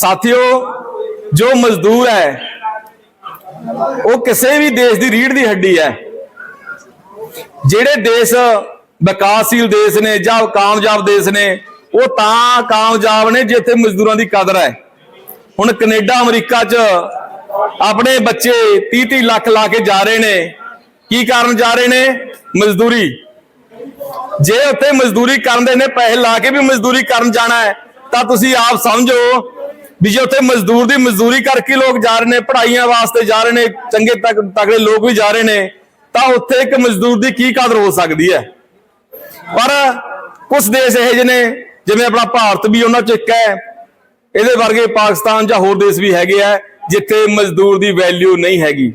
ਸਾਥੀਓ, ਜੋ ਮਜ਼ਦੂਰ ਹੈ, ਉਹ ਕਿਸੇ ਵੀ ਦੇਸ਼ ਦੀ ਰੀੜ ਦੀ ਹੱਡੀ ਹੈ। ਜਿਹੜੇ ਦੇਸ਼ ਵਿਕਾਸਸ਼ੀਲ ਦੇਸ਼ ਨੇ ਜਾਂ ਕਾਮਯਾਬ ਦੇਸ਼ ਨੇ, ਉਹ ਤਾਂ ਕਾਮਯਾਬ ਨੇ ਜਿੱਥੇ ਮਜ਼ਦੂਰਾਂ ਦੀ ਕਦਰ ਹੈ। ਹੁਣ ਕੈਨੇਡਾ, ਅਮਰੀਕਾ 'ਚ ਆਪਣੇ ਬੱਚੇ 30 30 ਲੱਖ ਲਾ ਕੇ ਜਾ ਰਹੇ ਨੇ। ਕੀ ਕਾਰਨ ਜਾ ਰਹੇ ਨੇ? ਮਜ਼ਦੂਰੀ। ਜੇ ਉੱਥੇ ਮਜ਼ਦੂਰੀ ਕਰਨ ਦੇ ਨੇ, ਪੈਸੇ ਲਾ ਕੇ ਵੀ ਮਜ਼ਦੂਰੀ ਕਰਨ ਜਾਣਾ ਹੈ, ਤਾਂ ਤੁਸੀਂ ਆਪ ਸਮਝੋ ਵੀ ਜੇ ਉੱਥੇ ਮਜ਼ਦੂਰ ਦੀ ਮਜ਼ਦੂਰੀ ਕਰਕੇ ਲੋਕ ਜਾ ਰਹੇ ਨੇ, ਪੜ੍ਹਾਈਆਂ ਵਾਸਤੇ ਜਾ ਰਹੇ ਨੇ, ਚੰਗੇ ਤਕ ਤਗੜੇ ਲੋਕ ਵੀ ਜਾ ਰਹੇ ਨੇ, ਤਾਂ ਉੱਥੇ ਇੱਕ ਮਜ਼ਦੂਰ ਦੀ ਕੀ ਕਦਰ ਹੋ ਸਕਦੀ ਹੈ? ਪਰ ਕੁਝ ਦੇਸ਼ ਇਹੋ ਜਿਹੇ ਨੇ, ਜਿਵੇਂ ਆਪਣਾ ਭਾਰਤ ਵੀ ਉਹਨਾਂ ਚ ਇੱਕ ਹੈ, ਇਹਦੇ ਵਰਗੇ ਪਾਕਿਸਤਾਨ ਜਾਂ ਹੋਰ ਦੇਸ਼ ਵੀ ਹੈਗੇ ਆ, ਜਿੱਥੇ ਮਜ਼ਦੂਰ ਦੀ ਵੈਲਿਊ ਨਹੀਂ ਹੈਗੀ।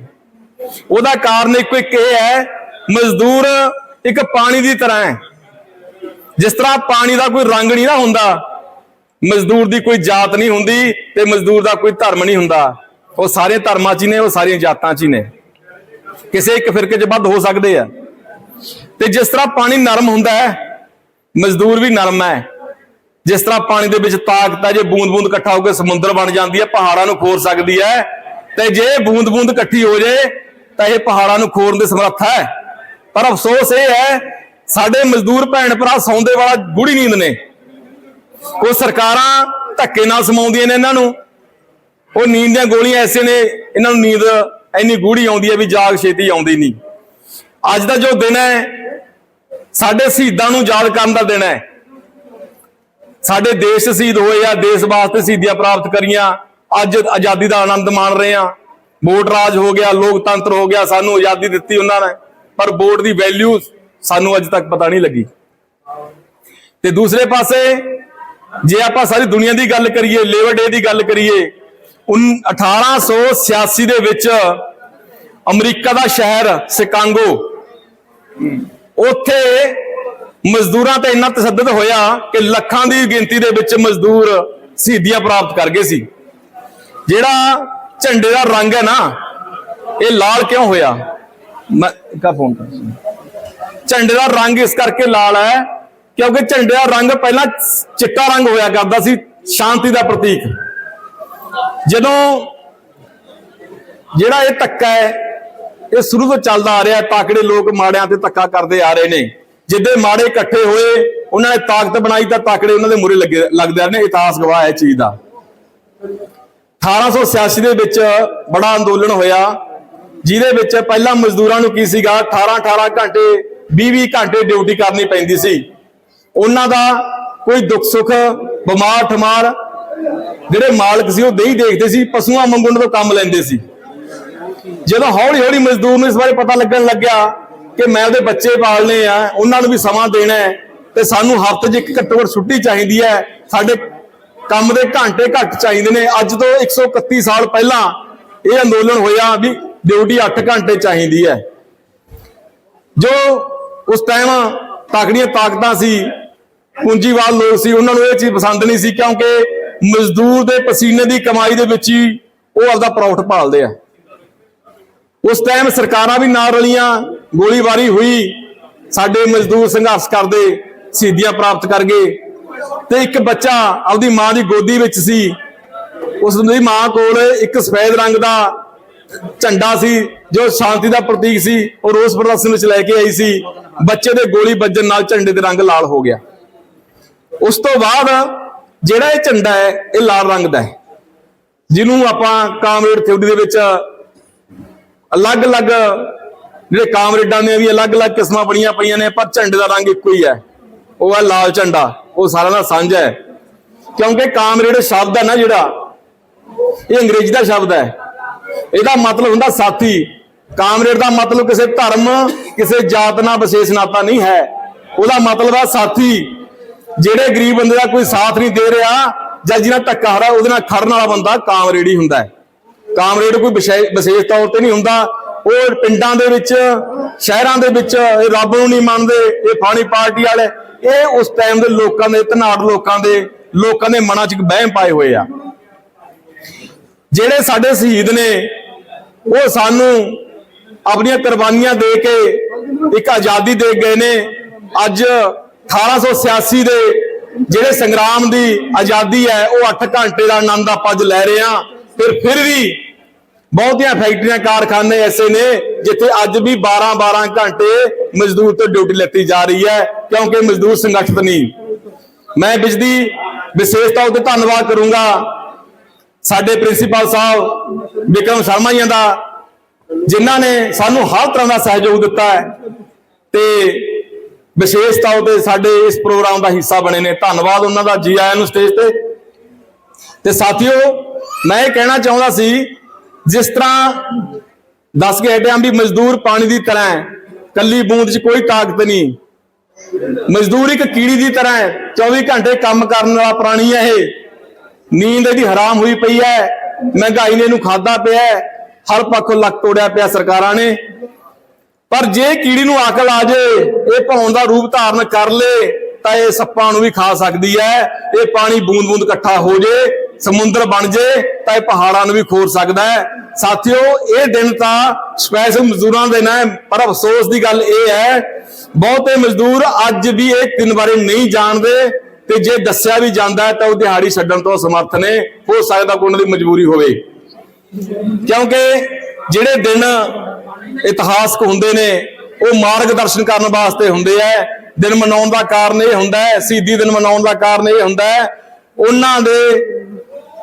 ਉਹਦਾ ਕਾਰਨ ਇੱਕੋ, ਇੱਕ ਇਹ ਹੈ, ਮਜ਼ਦੂਰ ਇੱਕ ਪਾਣੀ ਦੀ ਤਰ੍ਹਾਂ ਹੈ। ਜਿਸ ਤਰ੍ਹਾਂ ਪਾਣੀ ਦਾ ਕੋਈ ਰੰਗ ਨਹੀਂ ਨਾ ਹੁੰਦਾ ਮਜ਼ਦੂਰ ਦੀ ਕੋਈ ਜਾਤ ਨਹੀਂ ਹੁੰਦੀ ਤੇ ਮਜ਼ਦੂਰ ਦਾ ਕੋਈ ਧਰਮ ਨਹੀਂ ਹੁੰਦਾ। ਉਹ ਸਾਰੇ ਧਰਮਾਂ 'ਚ ਹੀ ਨੇ, ਉਹ ਸਾਰੀਆਂ ਜਾਤਾਂ 'ਚ ਹੀ ਨੇ। ਕਿਸੇ ਇੱਕ ਫਿਰਕੇ 'ਚ ਵੱਧ ਹੋ ਸਕਦੇ ਆ। ਤੇ ਜਿਸ ਤਰ੍ਹਾਂ ਪਾਣੀ ਨਰਮ ਹੁੰਦਾ ਹੈ, ਮਜ਼ਦੂਰ ਵੀ ਨਰਮ ਹੈ। ਜਿਸ ਤਰ੍ਹਾਂ ਪਾਣੀ ਦੇ ਵਿੱਚ ਤਾਕਤ ਹੈ ਜੇ ਬੂੰਦ-ਬੂੰਦ ਇਕੱਠਾ ਹੋ ਕੇ ਸਮੁੰਦਰ ਬਣ ਜਾਂਦੀ ਹੈ, ਪਹਾੜਾਂ ਨੂੰ ਖੋਰ ਸਕਦੀ ਹੈ। ਤੇ ਜੇ ਬੂੰਦ-ਬੂੰਦ ਇਕੱਠੀ ਹੋ ਜੇ, ਤਾਂ ਇਹ ਪਹਾੜਾਂ ਨੂੰ ਖੋਰਨ ਦੇ ਸਮਰੱਥ ਹੈ। ਪਰ ਅਫਸੋਸ ਇਹ ਹੈ, ਸਾਡੇ ਮਜ਼ਦੂਰ ਭੈਣ ਭਰਾ ਸੌਂਦੇ ਵਾਲਾ ਗੂੜੀ ਨੀਂਦ ਨੇ। ਉਹ ਸਰਕਾਰਾਂ ਧੱਕੇ ਨਾਲ ਸਮਾਉਂਦੀਆਂ ਨੇ ਇਹਨਾਂ ਨੂੰ। ਉਹ ਨੀਂਦ ਦੀਆਂ ਗੋਲੀਆਂ ਐਸੇ ਨੇ, ਇਹਨਾਂ ਨੂੰ ਨੀਂਦ ਇੰਨੀ ਗੂੜੀ ਆਉਂਦੀ ਹੈ ਵੀ ਜਾਗ ਛੇਤੀ ਆਉਂਦੀ ਨਹੀਂ। ਅੱਜ ਦਾ ਜੋ ਦਿਨ ਹੈ, ਸਾਡੇ ਸ਼ਹੀਦਾਂ ਨੂੰ ਯਾਦ ਕਰਨ ਦਾ ਦਿਨ ਹੈ। ਸਾਡੇ ਦੇਸ਼ ਸ਼ਹੀਦ ਹੋਏ ਆ, ਦੇਸ਼ ਵਾਸਤੇ ਸ਼ਹੀਦੀਆਂ ਪ੍ਰਾਪਤ ਕਰੀਆਂ। ਅੱਜ ਆਜ਼ਾਦੀ ਦਾ ਆਨੰਦ ਮਾਣ ਰਹੇ ਆ। ਵੋਟ ਰਾਜ ਹੋ ਗਿਆ, ਲੋਕਤੰਤਰ ਹੋ ਗਿਆ, ਸਾਨੂੰ ਆਜ਼ਾਦੀ ਦਿੱਤੀ ਉਹਨਾਂ ਨੇ। ਪਰ ਵੋਟ ਦੀ ਵੈਲਿਊ ਸਾਨੂੰ ਅੱਜ ਤੱਕ ਪਤਾ ਨਹੀਂ ਲੱਗੀ। ਤੇ ਦੂਸਰੇ ਪਾਸੇ ਜੇ ਆਪਾਂ ਸਾਰੀ ਦੁਨੀਆ ਦੀ ਗੱਲ ਕਰੀਏ ਲੇਬਰ ਡੇ ਦੀ ਗੱਲ ਕਰੀਏ ਉਨ 1886 ਦੇ ਵਿੱਚ ਅਮਰੀਕਾ ਦਾ ਸ਼ਹਿਰ ਸਿਕਾਗੋ ਉੱਥੇ ਮਜ਼ਦੂਰਾਂ ਤੇ ਇੰਨਾ ਤਸੱਦਦ ਹੋਇਆ ਕਿ ਲੱਖਾਂ ਦੀ ਗਿਣਤੀ ਦੇ ਵਿੱਚ ਮਜ਼ਦੂਰ ਸ਼ਹੀਦੀਆਂ ਪ੍ਰਾਪਤ ਕਰ ਗਏ ਸੀ। ਜਿਹੜਾ ਝੰਡੇ ਦਾ ਰੰਗ ਹੈ ਨਾ ਇਹ ਲਾਲ ਕਿਉਂ ਹੋਇਆ? ਮੈਂ ਕਾ ਫੋਨ ਕਰ ਝੰਡੇ ਦਾ ਰੰਗ ਇਸ ਕਰਕੇ ਲਾਲ ਹੈ ਕਿਉਂਕਿ ਝੰਡੇ ਦਾ ਰੰਗ ਪਹਿਲਾਂ ਚਿੱਟਾ ਰੰਗ ਹੋਇਆ ਕਰਦਾ ਸੀ, ਸ਼ਾਂਤੀ ਦਾ ਪ੍ਰਤੀਕ। ਜਦੋਂ ਜਿਹੜਾ ਇਹ ਧੱਕਾ ਹੈ, ਇਹ ਸ਼ੁਰੂ ਤੋਂ ਚੱਲਦਾ ਆ ਰਿਹਾ ਤਾਕੜੇ ਲੋਕ ਮਾੜਿਆਂ ਤੇ ਧੱਕਾ ਕਰਦੇ ਆ ਰਹੇ ਨੇ? ਜਿੱਦੇ ਮਾੜੇ ਇਕੱਠੇ ਹੋਏ, ਉਹਨਾਂ ਨੇ ਤਾਕਤ ਬਣਾਈ ਤਾਂ ਤਾਕੜੇ ਉਹਨਾਂ ਦੇ ਮੂਰੇ ਲੱਗੇ, ਲੱਗਦੇ ਰਹੇ ਨੇ, ਇਤਿਹਾਸ ਗਵਾਹ ਹੈ ਇਹ ਚੀਜ਼ ਦਾ। 1886 ਦੇ ਵਿੱਚ ਬੜਾ ਅੰਦੋਲਨ ਹੋਇਆ, ਜਿਹਦੇ ਵਿੱਚ ਪਹਿਲਾਂ ਮਜ਼ਦੂਰਾਂ ਨੂੰ ਕੀ ਸੀਗਾ? 18 18 ਘੰਟੇ 20 20 ਘੰਟੇ ਡਿਊਟੀ ਕਰਨੀ ਪੈਂਦੀ ਸੀ। ਉਹਨਾਂ ਦਾ ਕੋਈ ਦੁੱਖ ਸੁੱਖ, ਬਿਮਾਰ ਠਮਾਰ ਜਿਹੜੇ ਮਾਲਕ ਸੀ ਉਹ ਨਹੀਂ ਦੇਖਦੇ ਸੀ, ਪਸ਼ੂਆਂ ਮੰਗਣ ਤੋਂ ਕੰਮ ਲੈਂਦੇ ਸੀ। ਜਦੋਂ ਹੌਲੀ ਹੌਲੀ ਮਜ਼ਦੂਰ ਨੂੰ ਇਸ ਬਾਰੇ ਪਤਾ ਲੱਗਣ ਲੱਗਿਆ ਕਿ ਮੈਂ ਉਹਦੇ ਬੱਚੇ ਪਾਲਨੇ ਆ, ਉਹਨਾਂ ਨੂੰ ਵੀ ਸਮਾਂ ਦੇਣਾ ਹੈ, ਤੇ ਸਾਨੂੰ ਹਫ਼ਤੇ 'ਚ ਇੱਕ ਘੱਟੋ ਘੱਟ ਛੁੱਟੀ ਚਾਹੀਦੀ ਹੈ। ਸਾਡੇ ਕੰਮ ਦੇ ਘੰਟੇ ਘੱਟ ਚਾਹੀਦੇ ਨੇ। ਅੱਜ ਤੋਂ 131 ਸਾਲ ਪਹਿਲਾਂ ਇਹ ਅੰਦੋਲਨ ਹੋਇਆ ਵੀ ਡਿਊਟੀ 8 ਘੰਟੇ ਚਾਹੀਦੀ ਹੈ। ਜੋ ਉਸ ਟਾਈਮ ਤਕੜੀਆਂ ਤਾਕਤਾਂ ਸੀ ਪੂੰਜੀਵਾਲ ਲੋਕ ਸੀ, ਉਹਨਾਂ ਨੂੰ ਇਹ ਚੀਜ਼ ਪਸੰਦ ਨਹੀਂ ਸੀ, ਕਿਉਂਕਿ ਮਜ਼ਦੂਰ ਦੇ ਪਸੀਨੇ ਦੀ ਕਮਾਈ ਦੇ ਵਿੱਚ ਹੀ ਉਹ ਆਪਦਾ ਪ੍ਰੋਫਿਟ ਭਾਲਦੇ ਆ। ਉਸ ਟਾਈਮ ਸਰਕਾਰਾਂ ਵੀ ਨਾਲ ਰਲੀਆਂ, ਗੋਲੀਬਾਰੀ ਹੋਈ, ਸਾਡੇ ਮਜ਼ਦੂਰ ਸੰਘਰਸ਼ ਕਰਦੇ, ਸ਼ਹੀਦੀਆਂ ਪ੍ਰਾਪਤ ਕਰ ਗਏ ਤੇ ਇੱਕ ਬੱਚਾ ਆਪਦੀ ਮਾਂ ਦੀ ਗੋਦੀ ਵਿੱਚ ਸੀ। ਉਸ ਦੀ ਮਾਂ ਕੋਲ ਇੱਕ ਸਫੈਦ ਰੰਗ ਦਾ ਝੰਡਾ ਸੀ, ਜੋ ਸ਼ਾਂਤੀ ਦਾ ਪ੍ਰਤੀਕ ਸੀ, ਉਹ ਰੋਸ ਪ੍ਰਦਰਸ਼ਨ ਵਿੱਚ ਲੈ ਕੇ ਆਈ ਸੀ। ਬੱਚੇ ਦੇ ਗੋਲੀ ਵੱਜਣ ਨਾਲ ਝੰਡੇ ਦੇ ਰੰਗ ਲਾਲ ਹੋ ਗਿਆ। ਉਸ ਤੋਂ ਬਾਅਦ ਜਿਹੜਾ ਇਹ ਝੰਡਾ ਹੈ, ਇਹ ਲਾਲ ਰੰਗ ਦਾ ਹੈ। ਜਿਹਨੂੰ ਆਪਾਂ ਕਾਮਰੇਡ ਥਿਉਰੀ ਦੇ ਵਿੱਚ ਅਲੱਗ-ਅਲੱਗ ਜਿਹੜੇ ਕਾਮਰੇਡਾਂ ਦੀਆਂ ਵੀ ਅਲੱਗ-ਅਲੱਗ ਕਿਸਮਾਂ ਬਣੀਆਂ ਪਈਆਂ ਨੇ, ਪਰ ਝੰਡੇ ਦਾ ਰੰਗ ਇੱਕੋ ਹੀ ਹੈ। ਉਹ ਹੈ ਲਾਲ ਝੰਡਾ। ਉਹ ਸਾਰਿਆਂ ਦਾ ਸਾਂਝਾ ਹੈ। ਕਿਉਂਕਿ ਕਾਮਰੇਡ ਸ਼ਬਦ ਹੈ ਨਾ ਜਿਹੜਾ, ਇਹ ਅੰਗਰੇਜ਼ੀ ਦਾ ਸ਼ਬਦ ਹੈ। ਇਹਦਾ ਮਤਲਬ ਹੁੰਦਾ ਸਾਥੀ। ਕਾਮਰੇਡ ਦਾ ਮਤਲਬ ਕਿਸੇ ਧਰਮ, ਕਿਸੇ ਜਾਤ ਨਾਲ ਵਿਸ਼ੇਸ਼ ਨਾਤਾ ਨਹੀਂ ਹੈ। ਉਹਦਾ ਮਤਲਬ ਹੈ ਸਾਥੀ। ਜਿਹੜੇ ਗਰੀਬ ਬੰਦੇ ਦਾ ਕੋਈ ਸਾਥ ਨਹੀਂ ਦੇ ਰਿਹਾ ਜਾਂ ਜਿਹਨਾਂ ਧੱਕਾ ਹੋ ਰਿਹਾ ਉਹਦੇ ਨਾਲ ਖੜਨ ਵਾਲਾ ਬੰਦਾ ਕਾਮਰੇਡ ਹੀ ਹੁੰਦਾ ਹੈ। ਕਾਮਰੇਡ ਕੋਈ ਵਿਸ਼ੇ- ਵਿਸ਼ੇਸ਼ ਤੌਰ ਤੇ ਨਹੀਂ ਹੁੰਦਾ। ਉਹ ਪਿੰਡਾਂ ਦੇ ਵਿੱਚ, ਸ਼ਹਿਰਾਂ ਦੇ ਵਿੱਚ, ਇਹ ਰੱਬ ਨੂੰ ਨਹੀਂ ਮੰਨਦੇ, ਇਹ ਫਾਣੀ ਪਾਰਟੀ ਵਾਲੇ, ਇਹ ਉਸ ਟਾਈਮ ਦੇ ਲੋਕਾਂ ਦੇ, ਧਨਾੜ ਲੋਕਾਂ ਦੇ ਲੋਕਾਂ ਦੇ ਮਨਾਂ 'ਚ ਇੱਕ ਵਹਿਮ ਪਾਏ ਹੋਏ ਆ। ਜਿਹੜੇ ਸਾਡੇ ਸ਼ਹੀਦ ਨੇ, ਉਹ ਸਾਨੂੰ ਆਪਣੀਆਂ ਕੁਰਬਾਨੀਆਂ ਦੇ ਕੇ ਇੱਕ ਆਜ਼ਾਦੀ ਦੇ ਗਏ ਨੇ। ਅੱਜ 1886 ਦੇ ਜਿਹੜੇ ਸੰਗਰਾਮ ਦੀ ਆਜ਼ਾਦੀ ਹੈ, ਉਹ 8 ਘੰਟੇ ਦਾ ਆਨੰਦ ਆਪਾਂ ਅੱਜ ਲੈ ਰਹੇ ਹਾਂ। ਫਿਰ ਫਿਰ ਵੀ ਬਹੁਤੀਆਂ ਫੈਕਟਰੀਆਂ, ਕਾਰਖਾਨੇ ਐਸੇ ਨੇ ਜਿੱਥੇ ਅੱਜ ਵੀ 12-12 ਘੰਟੇ ਮਜ਼ਦੂਰ ਤੋਂ ਡਿਊਟੀ ਲੈਤੀ ਜਾ ਰਹੀ ਹੈ, ਕਿਉਂਕਿ ਮਜ਼ਦੂਰ ਸੰਗਠਿਤ ਨਹੀਂ। ਮੈਂ ਬਿਜਲੀ ਵਿਸ਼ੇਸ਼ ਤੌਰ ਤੇ ਧੰਨਵਾਦ ਕਰੂੰਗਾ ਸਾਡੇ ਪ੍ਰਿੰਸੀਪਲ ਸਾਹਿਬ ਵਿਕਰਮ ਸ਼ਰਮਾ ਜੀ ਦਾ, ਜਿਨ੍ਹਾਂ ਨੇ ਸਾਨੂੰ ਹਰ ਤਰ੍ਹਾਂ ਦਾ ਸਹਿਯੋਗ ਦਿੱਤਾ ਹੈ। ਤੇ ਵਿਸ਼ੇਸ਼ ਤੌਰ ਤੇ ਸਾਡੇ ਇਸ ਪ੍ਰੋਗਰਾਮ ਦਾ ਹਿੱਸਾ ਬਣੇ ਨੇ। ਧੰਨਵਾਦ ਉਹਨਾਂ ਦਾ ਜੀ ਆਇਆਂ ਨੂੰ ਸਟੇਜ ਤੇ। ਤੇ ਸਾਥੀਓ, ਮੈਂ ਇਹ ਕਹਿਣਾ ਚਾਹੁੰਦਾ ਸੀ, ਜਿਸ ਤਰ੍ਹਾਂ ਦੱਸ ਕੇ ਹਟਿਆ ਵੀ ਮਜ਼ਦੂਰ ਪਾਣੀ ਦੀ ਤਰ੍ਹਾਂ ਹੈ, ਕੱਲੀ ਬੂੰਦ 'ਚ ਕੋਈ ਤਾਕਤ ਨਹੀਂ। ਮਜ਼ਦੂਰ ਇੱਕ ਕੀੜੀ ਦੀ ਤਰ੍ਹਾਂ ਹੈ 24 ਘੰਟੇ ਕੰਮ ਕਰਨ ਵਾਲਾ ਪ੍ਰਾਣੀ ਹੈ ਇਹ। ਨੀਂਦ ਇਹਦੀ ਹਰਾਮ ਹੋਈ ਪਈ ਹੈ, ਮਹਿੰਗਾਈ ਨੇ ਇਹਨੂੰ ਖਾਦਾ ਪਿਆ ਹਰ ਪੱਖੋਂ ਲੱਕ ਤੋੜਿਆ ਪਿਆ ਸਰਕਾਰਾਂ ਨੇ। ਪਰ ਜੇ ਕੀੜੀ ਨੂੰ ਅਕਲ ਆ ਜੇ, ਇਹ ਭੌਣ ਦਾ ਰੂਪ ਧਾਰਨ ਕਰ ਲੇ, ਤਾਂ ਇਹ ਸੱਪਾਂ ਨੂੰ ਵੀ ਖਾ ਸਕਦੀ ਹੈ ਇਹ ਪਾਣੀ ਬੂੰਦ-ਬੂੰਦ ਇਕੱਠਾ ਹੋ ਜੇ, ਸਮੁੰਦਰ ਬਣ ਜੇ, ਤਾਂ ਇਹ ਪਹਾੜਾਂ ਨੂੰ ਵੀ ਖੋਰ ਸਕਦਾ ਹੈ ਸਾਥੀਓ, ਇਹ ਦਿਨ ਤਾਂ ਸਪੈਸ਼ਲ ਮਜ਼ਦੂਰਾਂ ਦੇ ਨੇ, ਪਰ ਅਫਸੋਸ ਦੀ ਗੱਲ ਇਹ ਹੈ ਬਹੁਤੇ ਮਜ਼ਦੂਰ ਅੱਜ ਵੀ ਇਹ ਦਿਨ ਬਾਰੇ ਨਹੀਂ ਜਾਣਦੇ, ਤੇ ਜੇ ਦੱਸਿਆ ਵੀ ਜਾਂਦਾ ਤਾਂ ਉਹ ਦਿਹਾੜੀ ਛੱਡਣ ਤੋਂ ਸਮਰਥ ਨੇ। ਹੋ ਸਕਦਾ ਕੋਈ ਉਹਨਾਂ ਦੀ ਮਜਬੂਰੀ ਹੋਵੇ। ਕਿਉਂਕਿ ਜਿਹੜੇ ਦਿਨ ਇਤਿਹਾਸਕ ਹੁੰਦੇ ਨੇ, ਉਹ ਮਾਰਗਦਰਸ਼ਨ ਕਰਨ ਵਾਸਤੇ ਹੁੰਦੇ ਆ। ਦਿਨ ਮਨਾਉਣ ਦਾ ਕਾਰਨ ਇਹ ਹੁੰਦਾ ਹੈ, ਸ਼ਹੀਦੀ ਦਿਨ ਮਨਾਉਣ ਦਾ ਕਾਰਨ ਇਹ ਹੁੰਦਾ ਹੈ। ਉਹਨਾਂ ਦੇ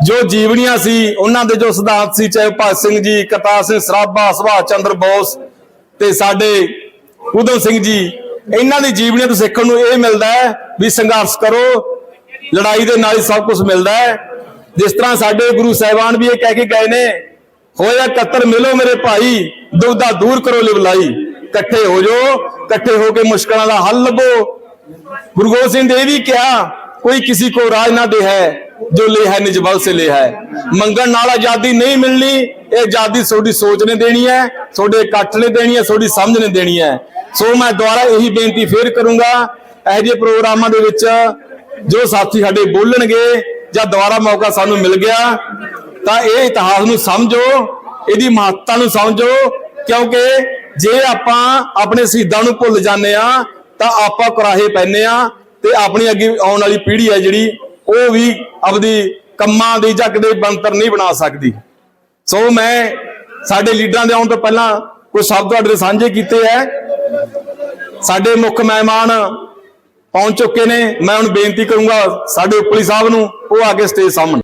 ਜੋ ਜੀਵਨੀਆਂ ਸੀ, ਉਹਨਾਂ ਦੇ ਜੋ ਸਿਧਾਂਤ ਸੀ, ਚਾਹੇ ਭਗਤ ਸਿੰਘ ਜੀ, ਕਰਤਾਰ ਸਿੰਘ ਸਰਾਭਾ, ਸੁਭਾਸ਼ ਚੰਦਰ ਬੋਸ ਤੇ ਸਾਡੇ ਉਦਮ ਸਿੰਘ ਜੀ, ਇਹਨਾਂ ਦੀ ਜੀਵਨੀ ਤੋਂ ਸਿੱਖਣ ਨੂੰ ਇਹ ਮਿਲਦਾ ਹੈ ਵੀ ਸੰਘਰਸ਼ ਕਰੋ, ਲੜਾਈ ਦੇ ਨਾਲ ਹੀ ਸਭ ਕੁਝ ਮਿਲਦਾ ਹੈ। ਜਿਸ ਤਰ੍ਹਾਂ ਸਾਡੇ ਗੁਰੂ ਸਾਹਿਬਾਨ ਵੀ ਇਹ ਕਹਿ ਕੇ ਗਏ ਨੇ, ਹੋਇਆ ਕਤਰ ਮਿਲੋ ਮੇਰੇ ਭਾਈ। ਦੁਬਦਾ ਦੂਰ ਕਰੋ ਲਿਵਲਾਈ। ਇਕੱਠੇ ਹੋ ਜਾਓ, ਇਕੱਠੇ ਹੋ ਕੇ ਮੁਸ਼ਕਲਾਂ ਦਾ ਹੱਲ ਲੱਭੋ। ਗੁਰੂ ਗੋਬਿੰਦ ਸਿੰਘ ਨੇ ਇਹ ਵੀ ਕਿਹਾ, ਕੋਈ ਕਿਸੇ ਕੋ ਰਾਜ ਨਾ ਦੇ ਹੈ, ਜੋ ਲੈ ਹੈ, ਨਿਜ ਬਲ ਸੇ ਲੈ ਹੈ। ਮੰਗਣ ਨਾਲ ਆਜ਼ਾਦੀ ਨਹੀਂ ਮਿਲਣੀ, ਇਹ ਆਜ਼ਾਦੀ ਤੁਹਾਡੀ ਸੋਚ ਨੇ ਦੇਣੀ ਹੈ, ਤੁਹਾਡੇ ਇਕੱਠ ਨੇ ਦੇਣੀ ਹੈ, ਤੁਹਾਡੀ ਸਮਝ ਨੇ ਦੇਣੀ ਹੈ। ਸੋ ਮੈਂ ਦੁਬਾਰਾ ਇਹੀ ਬੇਨਤੀ ਫੇਰ ਕਰੂੰਗਾ, ਇਹੋ ਜਿਹੇ ਪ੍ਰੋਗਰਾਮਾਂ ਦੇ ਵਿੱਚ ਜੋ ਸਾਥੀ ਸਾਡੇ ਬੋਲਣਗੇ ਜਾਂ ਦੁਬਾਰਾ ਮੌਕਾ ਸਾਨੂੰ ਮਿਲ ਗਿਆ, ਤਾਂ ਇਹ ਇਤਿਹਾਸ ਨੂੰ ਸਮਝੋ, ਇਹਦੀ ਮਹੱਤਤਾ ਨੂੰ ਸਮਝੋ ਕਿਉਂਕਿ ਜੇ ਆਪਾਂ ਆਪਣੇ ਸ਼ਹੀਦਾਂ ਨੂੰ ਭੁੱਲ ਜਾਂਦੇ ਆ, ਤਾਂ ਆਪਾਂ ਕੁਰਾਹੇ ਪੈਨੇ ਆ ਤੇ ਆਪਣੀ ਅੱਗੇ ਆਉਣ ਵਾਲੀ ਪੀੜ੍ਹੀ ਹੈ ਜਿਹੜੀ, ਉਹ ਵੀ ਆਪਦੀ ਕੰਮਾਂ ਦੀ ਜਾਂ ਦੇ ਬੰਤਰ ਨਹੀਂ ਬਣਾ ਸਕਦੀ। ਸੋ ਮੈਂ ਸਾਡੇ ਲੀਡਰਾਂ ਦੇ ਆਉਣ ਤੋਂ ਪਹਿਲਾਂ ਕੁਝ ਸ਼ਬਦ ਤੁਹਾਡੇ ਨਾਲ ਸਾਂਝੇ ਕੀਤੇ ਹੈ ਸਾਡੇ ਮੁੱਖ ਮਹਿਮਾਨ ਪਹੁੰਚ ਚੁੱਕੇ ਨੇ। ਮੈਂ ਹੁਣ ਬੇਨਤੀ ਕਰੂੰਗਾ ਸਾਡੇ ਉਪਲੀ ਸਾਹਿਬ ਨੂੰ, ਉਹ ਆ ਕੇ ਸਟੇਜ ਸਾਹਮਣੇ।